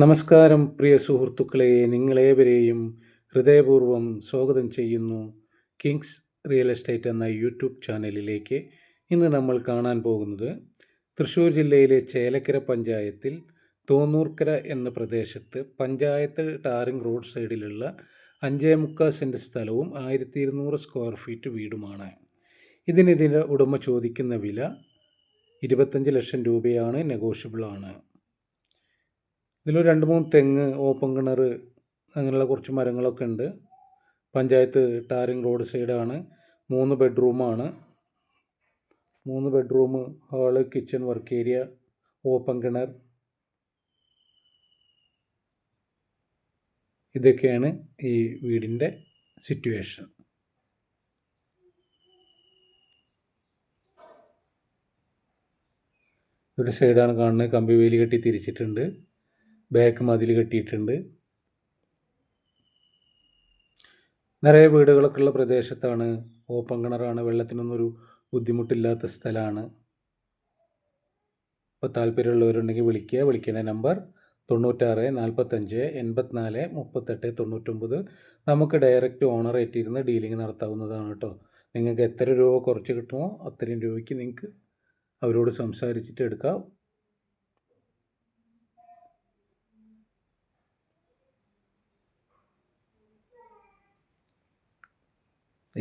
നമസ്കാരം പ്രിയ സുഹൃത്തുക്കളെ. നിങ്ങളേവരെയും ഹൃദയപൂർവം സ്വാഗതം ചെയ്യുന്നു കിങ്സ് റിയൽ എസ്റ്റേറ്റ് എന്ന യൂട്യൂബ് ചാനലിലേക്ക്. ഇന്ന് നമ്മൾ കാണാൻ പോകുന്നത് തൃശ്ശൂർ ജില്ലയിലെ ചേലക്കര പഞ്ചായത്തിൽ തോന്നൂർക്കര എന്ന പ്രദേശത്ത് പഞ്ചായത്ത് ടാറിംഗ് റോഡ് സൈഡിലുള്ള അഞ്ചേ മുക്കാൽ സെന്റ് സ്ഥലവും ആയിരത്തി ഇരുന്നൂറ് സ്ക്വയർ ഫീറ്റ് വീടുമാണ്. ഇതിനിതിന്റെ ഉടമ ചോദിക്കുന്ന വില ഇരുപത്തഞ്ച് ലക്ഷം രൂപയാണ് നെഗോഷ്യബിളാണ്. ഇതിലൊരു രണ്ട് മൂന്ന് തെങ്ങ് ഓപ്പൺ കിണർ അങ്ങനെയുള്ള കുറച്ച് മരങ്ങളൊക്കെ ഉണ്ട്. പഞ്ചായത്ത് ടാറിംഗ് റോഡ് സൈഡാണ്. മൂന്ന് ബെഡ്റൂമാണ്. മൂന്ന് bedroom hall kitchen work area open കിണർ. ഇതൊക്കെയാണ് ഈ വീടിന്റെ സിറ്റുവേഷൻ. ഒരു സൈഡാണ് കാണുന്നത്. കമ്പി വേലി കെട്ടി തിരിച്ചിട്ടുണ്ട്. ബാക്ക് മതിൽ കെട്ടിയിട്ടുണ്ട്. നിറയെ വീടുകളൊക്കെ ഉള്ള പ്രദേശത്താണ്. ഓപ്പൺ കിണറാണ് വെള്ളത്തിനൊന്നൊരു ബുദ്ധിമുട്ടില്ലാത്ത സ്ഥലമാണ് അപ്പോൾ താല്പര്യമുള്ളവരുണ്ടെങ്കിൽ വിളിക്കുക. വിളിക്കേണ്ട നമ്പർ തൊണ്ണൂറ്റാറ് നാൽപ്പത്തഞ്ച് എൺപത്തിനാല് മുപ്പത്തെട്ട് തൊണ്ണൂറ്റൊമ്പത്. നമുക്ക് ഡയറക്റ്റ് ഓണറേറ്റിരുന്ന് ഡീലിംഗ് നടത്താവുന്നതാണ് കേട്ടോ. നിങ്ങൾക്ക് എത്ര രൂപ കുറച്ച് കിട്ടുമോ അത്രയും രൂപയ്ക്ക് നിങ്ങൾക്ക് അവരോട് സംസാരിച്ചിട്ട് എടുക്കാം.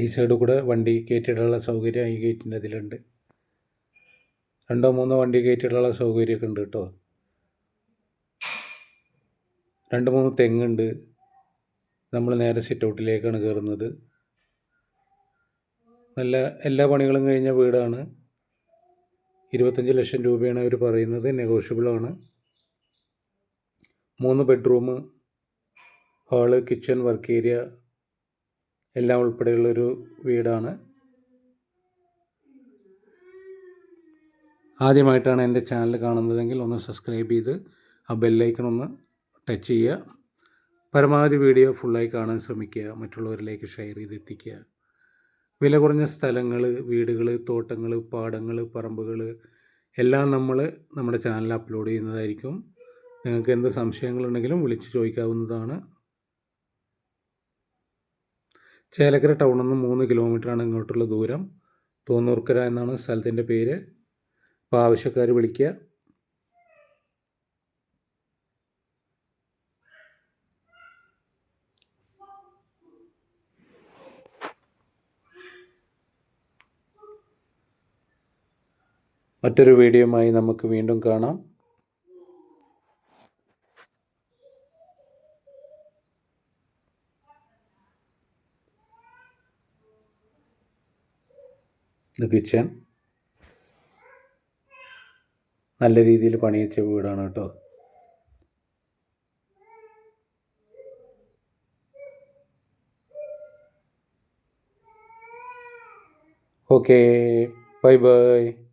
ഈ സൈഡ് കൂടെ വണ്ടി കയറ്റിയിടാനുള്ള സൗകര്യം ഈ ഗേറ്റിന്റെ അതിലുണ്ട്. രണ്ടോ മൂന്നോ വണ്ടി കയറ്റിയിടാനുള്ള സൗകര്യമൊക്കെ ഉണ്ട് കേട്ടോ. രണ്ട് മൂന്ന് തെങ്ങുണ്ട്. നമ്മൾ നേരെ സിറ്റ് ഔട്ടിലേക്കാണ് കയറുന്നത് നല്ല എല്ലാ പണികളും കഴിഞ്ഞ വീടാണ്. ഇരുപത്തഞ്ച് ലക്ഷം രൂപയാണ് അവർ പറയുന്നത്. നെഗോഷ്യബിളാണ് മൂന്ന് bedroom hall kitchen work area എല്ലാം ഉൾപ്പെടെയുള്ളൊരു വീടാണ്. ആദ്യമായിട്ടാണ് എന്റെ ചാനൽ കാണുന്നതെങ്കിൽ ഒന്ന് സബ്സ്ക്രൈബ് ചെയ്ത് ആ ബെല്ലൈക്കൺ ഒന്ന് ടച്ച് ചെയ്യുക. പരമാവധി വീഡിയോ ഫുള്ളായി കാണാൻ ശ്രമിക്കുക. മറ്റുള്ളവരിലേക്ക് ഷെയർ ചെയ്ത് എത്തിക്കുക വില കുറഞ്ഞ സ്ഥലങ്ങൾ വീടുകൾ തോട്ടങ്ങൾ പാടങ്ങൾ പറമ്പുകൾ എല്ലാം നമ്മൾ നമ്മുടെ ചാനലിൽ അപ്ലോഡ് ചെയ്യുന്നതായിരിക്കും. നിങ്ങൾക്ക് എന്ത് സംശയങ്ങളുണ്ടെങ്കിലും വിളിച്ച് ചോദിക്കാവുന്നതാണ്. ചേലക്കര ടൗണിൽ നിന്ന് മൂന്ന് കിലോമീറ്ററാണ് ഇങ്ങോട്ടുള്ള ദൂരം. തോന്നൂർക്കര എന്നാണ് സ്ഥലത്തിന്റെ പേര്. അപ്പോൾ ആവശ്യക്കാർ വിളിക്കുക മറ്റൊരു വീഡിയോയുമായി നമുക്ക് വീണ്ടും കാണാം. ഇത് കിച്ചൺ നല്ല രീതിയിൽ പണിയിച്ച വീടാണ് കേട്ടോ. Okay bye bye.